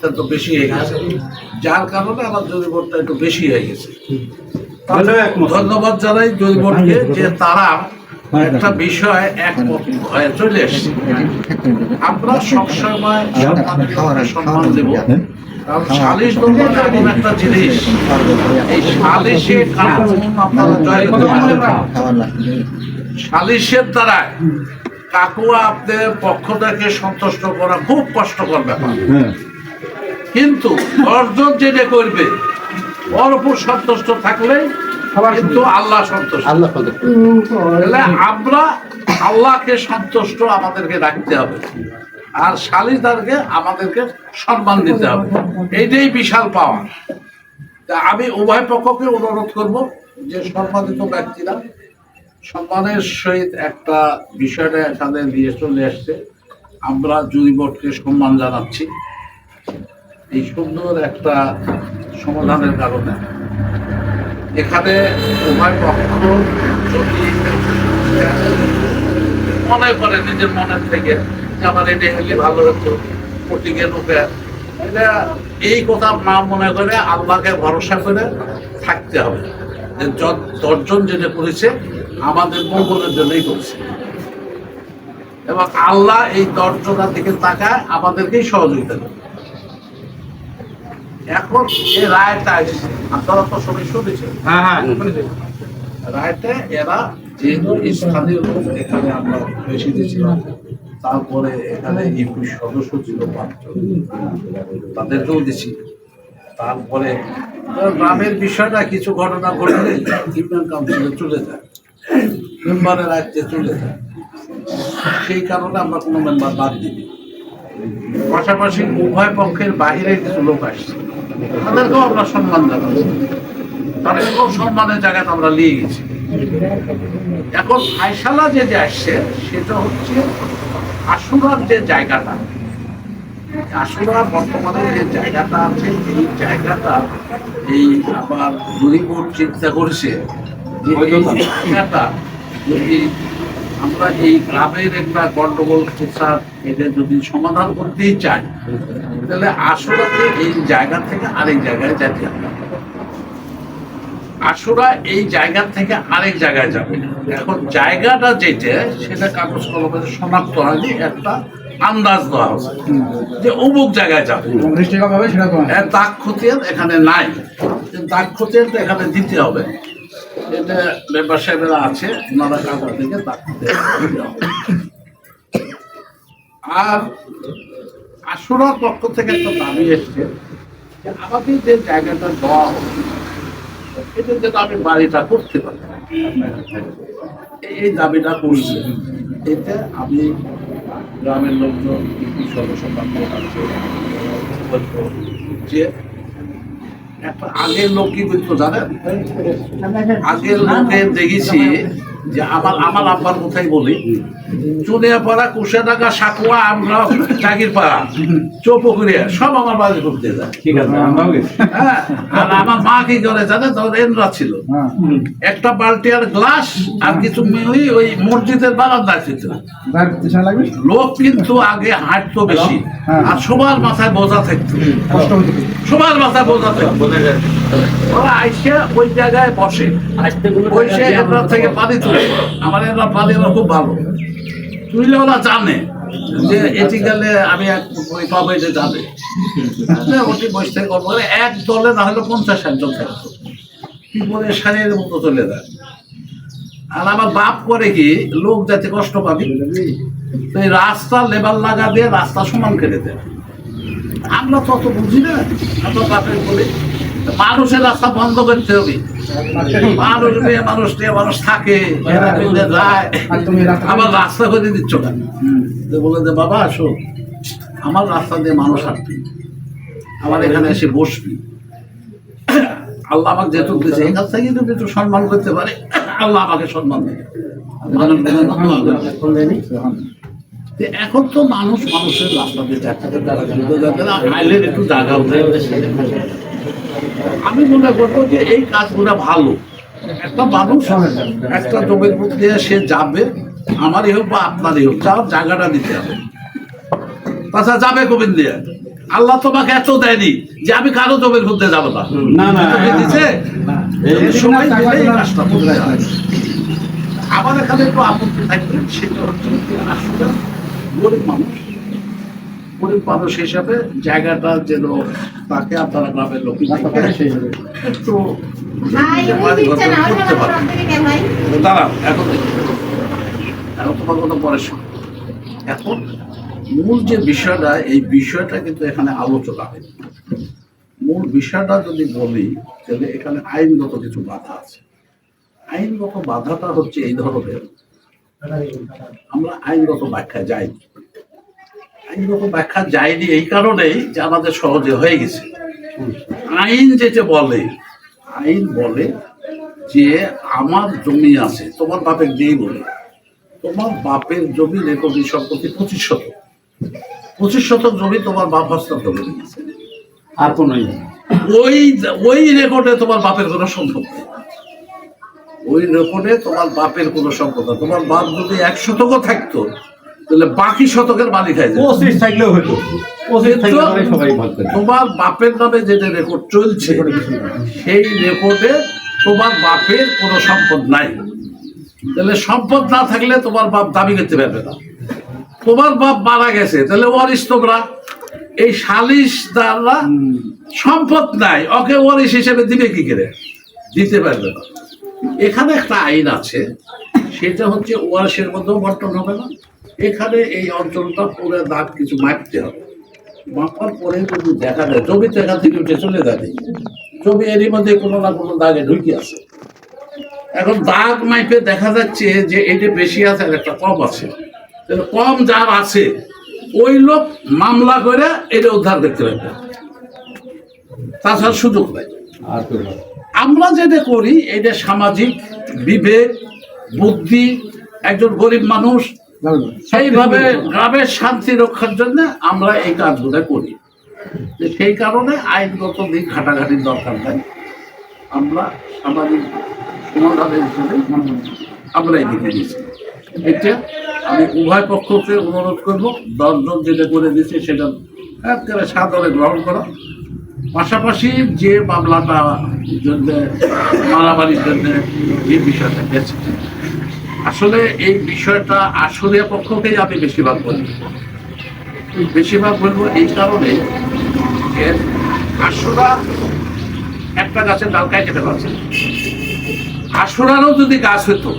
তো বেশি হয়ে গেছে। যার কারণে আমার একটু বেশি হয়ে গেছে। ধন্যবাদ, একমত। ধন্যবাদ জানাই যে তারা একটা বিষয় একমত হয়ে চলে এসছে। আমরা সবসময় সম্মান দেব। কারণ সালিশ দ্বন্দ্ব এমন একটা জিনিস এই সালিশে আপনারা জয় করতে পারবেন না। সালিশের দ্বারা কাকুয়া আপনার পক্ষটাকে সন্তুষ্ট করা খুব কষ্টকর ব্যাপার। হ্যাঁ। কিন্তু অর্জন যেটা করবে ওর উপর সন্তুষ্ট থাকলে কিন্তু আল্লাহ সন্তুষ্ট। আল্লাহ তাহলে আমরা আল্লাহকে সন্তুষ্ট আমাদেরকে রাখতে হবে। আর শালিদারকে আমাদেরকে সম্মান দিতে হবে। এইটাই বিশাল পাওয়া তা আমি উভয় পক্ষকে অনুরোধ করব যে সম্মানিত ব্যক্তিরা সম্মানের সহিত একটা বিষয়টা এখানে নিয়ে চলে আসছে। আমরা জুরি বোর্ডকে সম্মান জানাচ্ছি। এই সুন্দর একটা সমাধানের কারণে। এখানে উভয় পক্ষ যদি মনে করে নিজের মনের থেকে আমার এটা হলে ভালো হতো প্রতীকে রূপে। এটা এই কথা না মনে করে আল্লাহকে ভরসা করে থাকতে হবে। যে দশজন যেটা করেছে, আমাদের মঙ্গলের জন্যই করেছে। এবং আল্লাহ এই দশজনের দিকে তাকায় আমাদেরকেই সহযোগিতা করে। এখন যে রায়টা আসছে আপনারা তো সবাই শুনেছেন। হ্যাঁ হ্যাঁ। রায়টা এরা যেহেতু স্থানীয় লোক এখানে আমরা বেশি দিয়েছিলাম তারপরে এখানে ইউপি সদস্য ছিল পাঁচজন। তাদেরকেও দিছি। তারপরে গ্রামের বিষয়টা কিছু ঘটনা ঘটলে ইউনিয়ন কাউন্সিলে চলে যায়। মেম্বারের রাজ্যে চলে যায়। সেই কারণে আমরা কোনো মেম্বার বাদ দিই পাশাপাশি উভয় পক্ষের বাইরে কিছু লোক আসছে। তাদেরকেও আমরা সম্মান জানাচ্ছি। তাদেরকেও সম্মানের জায়গাতে আমরা নিয়ে গেছি। এখন ফাইসালা যে যে আসছে সেটা হচ্ছে আসুরার যে জায়গাটা। আসুরা বর্তমানে যে জায়গাটা আছে এই জায়গাটা এই আবার জুরি চিন্তা করেছে যে এই জায়গাটা যদি আমরা এই গ্রামের একটা গন্ডগোল ফেসাদ এটা যদি সমাধান করতেই চাই তাহলে আসলে এই জায়গা থেকে আরেক জায়গায় যেতে হবে আসুরা এই জায়গা থেকে আরেক জায়গায় যাবে। এখন জায়গাটা যেটা সেটা কাগজ কলমে শনাক্ত হয়নি একটা আন্দাজ দেওয়া হচ্ছে যে অমুক জায়গায় যাবে। তো এর দাগ খতিয়ান এখানে নাই। যে দাগ খতিয়ানটা এখানে দিতে হবে। এটা মেম্বার সাহেবেরা আছে ওনারা কাগজ থেকে দাগ খতিয়ান আর আসুরার পক্ষ থেকে একটা দাবি এসছে যে আমাদের যে জায়গাটা দেওয়া হচ্ছে এটা যেন আমি বাড়িটা করতে পারি এই- দাবিটা করছে। এতে আমি গ্রামের লোকজন সদস্য যে একটা আগের লোক কি বলতো জানেন? আগের লোকে দেখেছি যে আমার আমার আব্বার কোথায় বলি। চুনিয়া পাড়া কুশে টাকা সাকুয়া আমরা চাকির পাড়া চৌপুকুরিয়া সব আমার বাড়ি করতে যায়। ঠিক আছে হ্যাঁ। আর আমার মা কি করে জানে তখন এনরা ছিল। হ্যাঁ। একটা বালতি আর গ্লাস আর কিছু মিলি ওই মসজিদের বারান্দায় ছিল। লোক কিন্তু আগে হাঁটতো বেশি। হ্যাঁ। আর সবার মাথায় বোঝা থাকতো। কষ্ট হতে। পারে। সবার মাথায় বোঝা থাকতো। ওরা আইসে ওই জায়গায় বসে। বসে এনার থেকে পানি তুলে। আমার এনার পানি খুব ভালো। তুইলে ওরা জানে যে এটি গেলে আমি ওই পাবো এটা যাবে ওটি বসে থেকে গল্প করে এক দলে না হলে পঞ্চাশ একজন থাকতো কি করে সারের মতো চলে যায়। আর আমার বাপ করে কি, লোক যাতে কষ্ট পাবি, তো এই রাস্তা লেবার লাগা দিয়ে রাস্তা সমান কেটে দেয়। আমরা তো অত বুঝি না, আমরা বাপের বলি মানুষের রাস্তা বন্ধ করতে হবে। মানুষ মেয়ে, মানুষ নিয়ে মানুষ থাকে। যায়। তুমি রাস্তা- করে দিচ্ছ কেন? বলে যে, বাবা, আসো। আমার রাস্তা দিয়ে মানুষ হাঁটবি আমার এখানে এসে বসবি। আল্লাহ আমাকে যেহেতু দিয়েছে এখান থেকে যদি একটু সম্মান করতে পারে। আল্লাহ আমাকে সম্মান দেবে। এখন তো মানুষ মানুষের রাস্তা দিয়ে যাচ্ছে। আইলের একটু জায়গা উঠে। আমি মনে করব যে এই কাজগুলো ভালো। একটা মানুষ একটা জমির মধ্যে সে যাবে আমারই হোক বা আপনারই হোক যাওয়ার জায়গাটা দিতে হবে। তাছাড়া যাবে গোবিন্দ। দিয়ে আল্লাহ তোমাকে এত দেয়নি যে আমি কারও জমির মধ্যে যাব না। দিছে। আমার এখানে একটু আপত্তি থাকবে সেটা হচ্ছে গরিব মানুষ গরিব মানুষ হিসাবে জায়গাটা যেন তাকে আপনারা গ্রামের লোক দাঁড়াও এখন এখন তোমার কথা পরে শোনো। এখন মূল যে বিষয়টা এই বিষয়টা কিন্তু এখানে আলোচনা হয়। মূল বিষয়টা যদি বলি তাহলে এখানে আইনগত কিছু বাধা আছে। আইনগত বাধাটা হচ্ছে এই ধরনের। আমরা আইনগত ব্যাখ্যা যাইনি। ব্যাখ্যা যায়নি এই কারণেই যে আমাদের সহজে হয়ে গেছে। আইন যেটা বলে আইন বলে যে আমার জমি আছে তোমার বাপের নেই বলে। তোমার বাপের জমি রেকর্ডিং সম্পত্তি পঁচিশ শতক। পঁচিশ শতক জমি তোমার বাপ হস্তান্তর করে দিয়েছে। আর কোনো নেই। ওই ওই রেকর্ডে তোমার বাপের কোনো সম্পদ নেই। ওই রেকর্ডে তোমার বাপের কোনো সম্পদ তোমার বাপ যদি এক শতকও থাকতো তাহলে বাকি শতকের মালিক হয়ে যেত পঁচিশ থাকলেও হতো। তোমার বাপের নামে যেটা রেকর্ড চলছে সেই রেকর্ডে তোমার বাপের কোনো সম্পদ নাই। তাহলে সম্পদ না থাকলে তোমার বাপ দাবি করতে পারবে না। তোমার বাপ মারা গেছে তাহলে ওয়ারিস তোমরা? এই সালিশদাররা সম্পদ নাই ওকে ওয়ারিস হিসেবে দিবে কি করে? দিতে পারবে না। এখানে একটা আইন আছে সেটা হচ্ছে ওয়ারিসের মধ্যেও বন্টন হবে না। এখানে এই অঞ্চলটা পুরো দাগ কিছু মাপতে হবে। মাপার পরে যদি দেখা যায় জমি তো এখান থেকে উঠে চলে যাবে জমি এরই মধ্যে কোনো না কোনো দাগে ঢুকে আছে এখন দাগ মাইপে দেখা যাচ্ছে যে এটা বেশি আছে আর একটা কম আছে। কম যার আছে ওই লোক মামলা করে এটা উদ্ধার করতে পারবে তাছাড়া সুযোগ নাই। আর আমরা যেটা করি এটা সামাজিক বিবেক বুদ্ধি একজন গরিব মানুষ সেইভাবে গ্রামের শান্তি রক্ষার জন্য আমরা এই কাজগুলো করি। সেই কারণে আইনগত দিক ঘাটাঘাটির দরকার নাই। আমরা সামাজিক সমাধানের হিসেবে আমরা এই দিকে দিচ্ছি এটা আমি উভয় পক্ষকে অনুরোধ করব, দশজন যেটা করে দিচ্ছে সেটা একেবারে সাদরে গ্রহণ করা। পাশাপাশি যে মামলাটা জন্য, মারামারির জন্য যে বিষয়টা গেছে আসলে এই বিষয়টা আসলে পক্ষকেই আমি বেশিরভাগ বলি বেশিরভাগ বলব এই কারণে আসরা একটা গাছের ডাল খেতে পারছে আসরারও যদি গাছ হতো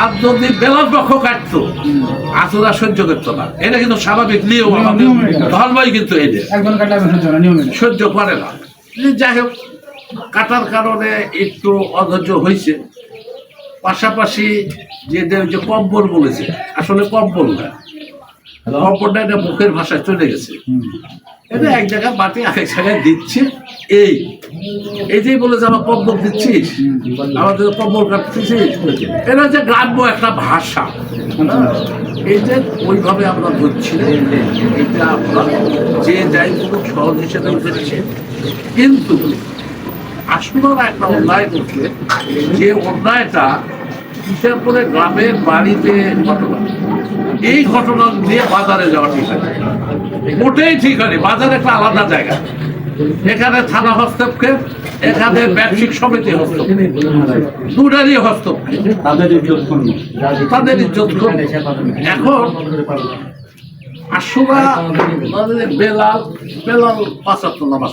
আর যদি বেলার পক্ষ কাটতো আসরা সহ্য করতো না। এটা কিন্তু স্বাভাবিক নিয়ম আমাদের। ধর্মই কিন্তু এটা। সহ্য করে না। যাই হোক কাটার কারণে একটু অধৈর্য হয়েছে। পাশাপাশি যে যে কব্বর বলেছে আসলে কব্বর না। কব্বরটা এটা মুখের ভাষায় চলে গেছে। এটা এক জায়গায় মাটি আরেক জায়গায় দিচ্ছে। এই এই যে বলে যে আমার কব্বর দিচ্ছিস? আমাদের কব্বর কাটতেছিস এটা হচ্ছে গ্রাম্য একটা ভাষা। এই যে ওইভাবে আমরা ধরছি। এটা আমরা যে যাই কোনো সহজ হিসেবে ধরছি কিন্তু আসলে একটা অন্যায় করছে যে অন্যায়টা করে গ্রামের বাড়িতে ঘটনা। এই ঘটনা নিয়ে বাজারে যাওয়া ঠিক আছে। মোটেই ঠিক হয়নি। বাজার একটা আলাদা জায়গা। এখানে থানা হস্তক্ষেপ এখানে ব্যবসায়িক সমিতি হস্তক্ষেপ। দুটারই হস্তক্ষেপ। তাদের ইজ্জত এখন মানে বেলাল বেলাল পাঁচাত্তর নামাজ।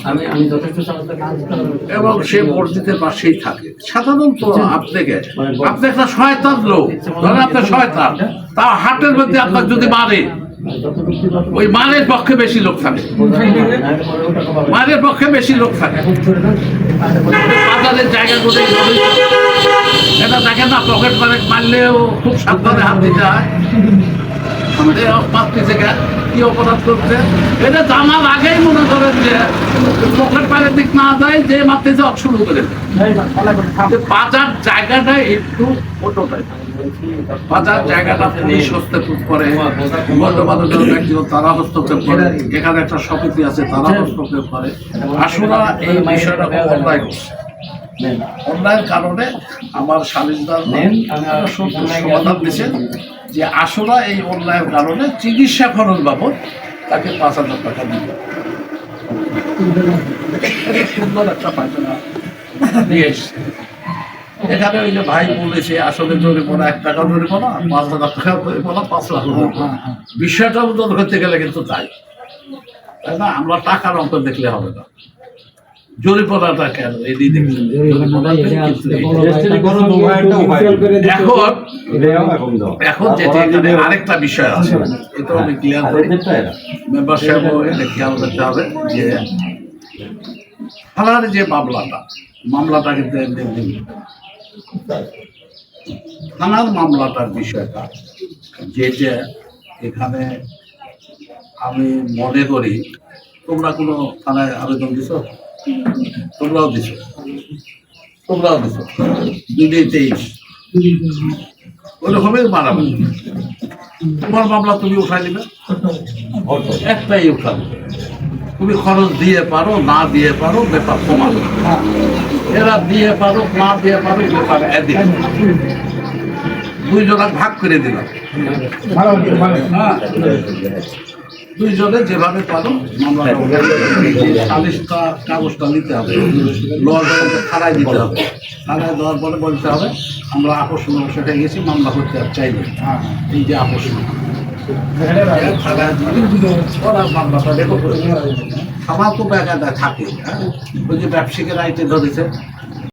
এবং সে মসজিদের পাশেই থাকে। সাধারণত আপনাকে আপনি একটা শয়তান লোক। ধরেন আপনি শয়তান। তা হাটের মধ্যে আপনার যদি মারে ওই মারের পক্ষে বেশি লোক থাকে। মারের পক্ষে বেশি লোক থাকে। বাজারের জায়গাগুলো এটা দেখেন না পকেট মারে মারলেও খুব সাবধানে হাত দিতে হয়। আমাদের থেকে কি অপরাধ করছে? এটা জানার আগেই মনে করেন যে পকেট পাড়ের দিক না যায় যে মাতৃ শুরু করে বাজার জায়গাটা একটু অন্যটাই বাজার জায়গাটা পুলিশ হস্তক্ষেপ করে গণ্যমান্য ব্যক্তিগত তারা হস্তক্ষেপ করে। এখানে একটা সমিতি আছে তারা হস্তক্ষেপ করে। আসলে এই বিষয়টা খুব অন্যায় করছে। অন্যায়ের কারণে আমার সালিশদার সমাধান দিয়েছেন। যে আসলে এই অন্যায়ের কারণে চিকিৎসা খরচ বাবদ তাকে পাঁচ হাজার টাকা দিবে। সুন্দর একটা পায়খানা নিয়ে এসছে। এখানে ওই যে ভাই বলেছে আসলে জরিমানা এক টাকা জরিমানা পাঁচ হাজার টাকা জরিমানা পাঁচ লাখ জরিমানা। বিষয়টা উদ্বোধন করতে গেলে কিন্তু তাই। তাই না? আমরা টাকার অঙ্ক দেখলে হবে না। জরিমানাটা কেন? এই। রেজিস্ট্রি করো দু ভাইয়েরটা উপায় নেই। এখন যেটা আরেকটা বিষয় আছে। এটা আমি ক্লিয়ার করি। মেম্বার সাহেবও এটা। খেয়াল করতে হবে যে থানার যে মামলাটা মামলাটা কিন্তু। থানার মামলাটার বিষয়টা যেটা এখানে আমি মনে করি তোমরা কোনো থানায় আবেদন দিছ? তোমরাও দিছ। তোমরাও দিছ। দুই তেইশ। ওই রকমের মারামারি। তোমার মামলা তুমি উঠাই নিবে। একটাই উঠাবে। তুমি খরচ দিয়ে পারো না দিয়ে পারো ব্যাপার সমান এরা দিয়ে পারো না দিয়ে পারো ব্যাপার এদিক দুইজনা ভাগ করে দিলাম। হ্যাঁ। দুইজনে যেভাবে পারো উঠাই সালিশটা কাগজটা নিতে হবে। লজ খাড়াই দিতে হবে। খাড়াই দেওয়ার পরে বলতে হবে আমরা আকর্ষণ সেটা গেছি মামলা করতে আর চাইনি। হ্যাঁ, এই যে আকর্ষণ হ্যাঁ। আমার তো ব্যাগাটা থাকে। হ্যাঁ ওই যে ব্যবসায়িকের আইতে ধরেছে।